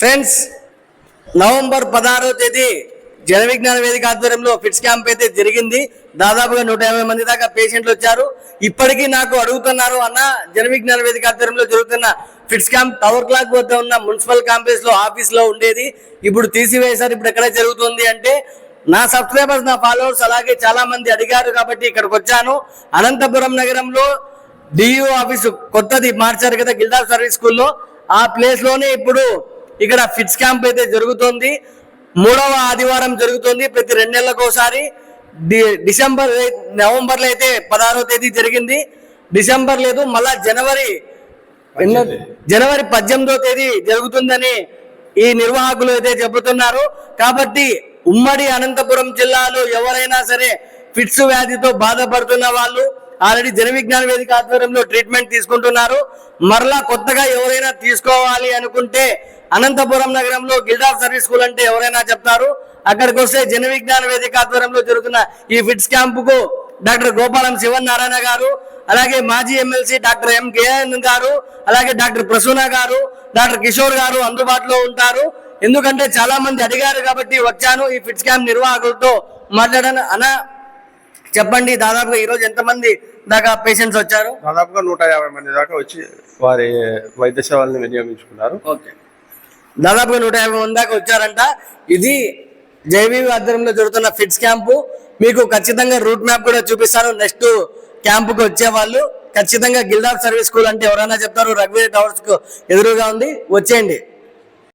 Friends November పదహారవ తేదీ జన విజ్ఞాన వేదిక ఆధ్వర్యంలో ఫిట్స్ క్యాంప్ అయితే జరిగింది. దాదాపుగా నూట యాభై మంది దాకా పేషెంట్లు వచ్చారు. ఇప్పటికీ నాకు అడుగుతున్నారు అన్న జన విజ్ఞాన వేదిక ఆధ్వర్యంలో జరుగుతున్న ఫిట్స్ క్యాంప్ టవర్ క్లాక్ వద్ద ఉన్న మున్సిపల్ కాంప్లెక్స్లో ఆఫీస్లో ఉండేది. ఇప్పుడు తీసివేశారు. ఇప్పుడు ఎక్కడ జరుగుతుంది అంటే నా సబ్స్క్రైబర్స్ నా ఫాలోవర్స్ అలాగే చాలా మంది అడిగారు కాబట్టి ఇక్కడికి వచ్చాను. అనంతపురం నగరంలో డియూ ఆఫీసు కొత్తది మార్చారు కదా గిల్డా సర్వీస్ స్కూల్లో. ఆ ప్లేస్లోనే ఇప్పుడు ఇక్కడ ఫిట్స్ క్యాంప్ అయితే జరుగుతుంది. మూడవ ఆదివారం జరుగుతుంది ప్రతి రెండు నెలలకు ఒకసారి. డిసెంబర్ నవంబర్లో అయితే పదహారవ తేదీ జరిగింది. డిసెంబర్ లేదు మళ్ళా జనవరి జనవరి పద్దెనిమిదో తేదీ జరుగుతుందని ఈ నిర్వాహకులు అయితే చెబుతున్నారు. కాబట్టి ఉమ్మడి అనంతపురం జిల్లాలో ఎవరైనా సరే ఫిట్స్ వ్యాధితో బాధపడుతున్న వాళ్ళు ఆల్రెడీ జన విజ్ఞాన వేదిక ఆధ్వర్యంలో ట్రీట్మెంట్ తీసుకుంటున్నారు. మరలా కొత్తగా ఎవరైనా తీసుకోవాలి అనుకుంటే అనంతపురం నగరంలో గిల్డాఫ్ సర్వీస్ స్కూల్ అంటే ఎవరైనా చెప్తారు? అక్కడికి వస్తే జన విజ్ఞాన వేదిక ఆధ్వర్యంలో జరుగుతున్న ఈ ఫిట్స్ క్యాంపుకు డాక్టర్ గోపాలం శివన్ నారాయణ గారు అలాగే మాజీ ఎమ్మెల్సీ డాక్టర్ ఎం కేఎన్ గారు అలాగే డాక్టర్ ప్రసూన గారు డాక్టర్ కిషోర్ గారు అందుబాటులో ఉంటారు. ఎందుకంటే చాలా మంది అడిగారు కాబట్టి వచ్చాను ఈ ఫిట్స్ క్యాంప్ నిర్వాహకులతో మాట్లాడాను. అన్న చెప్పండి దాదాపుగా ఈ రోజు ఎంతమంది దాకా పేషెంట్స్ వచ్చారు? దాదాపుగా నూట యాభై మంది దాకా వచ్చి వారి వైద్య సేవల్ని వినియోగించుకున్నారు. ఓకే. దాదాపుగా నూట యాభై మంది దాకా వచ్చారంట. ఇది జైవీ ఆధ్వర్యంలో జరుగుతున్న ఫిట్స్ క్యాంపు. మీకు ఖచ్చితంగా రూట్ మ్యాప్ కూడా చూపిస్తాను. నెక్స్ట్ క్యాంపుకి వచ్చే వాళ్ళు ఖచ్చితంగా గిల్దాబ్ సర్వీస్ స్కూల్ అంటే ఎవరైనా చెప్తారు రఘువీర్ టవర్స్కు ఎదురుగా ఉంది. వచ్చేయండి.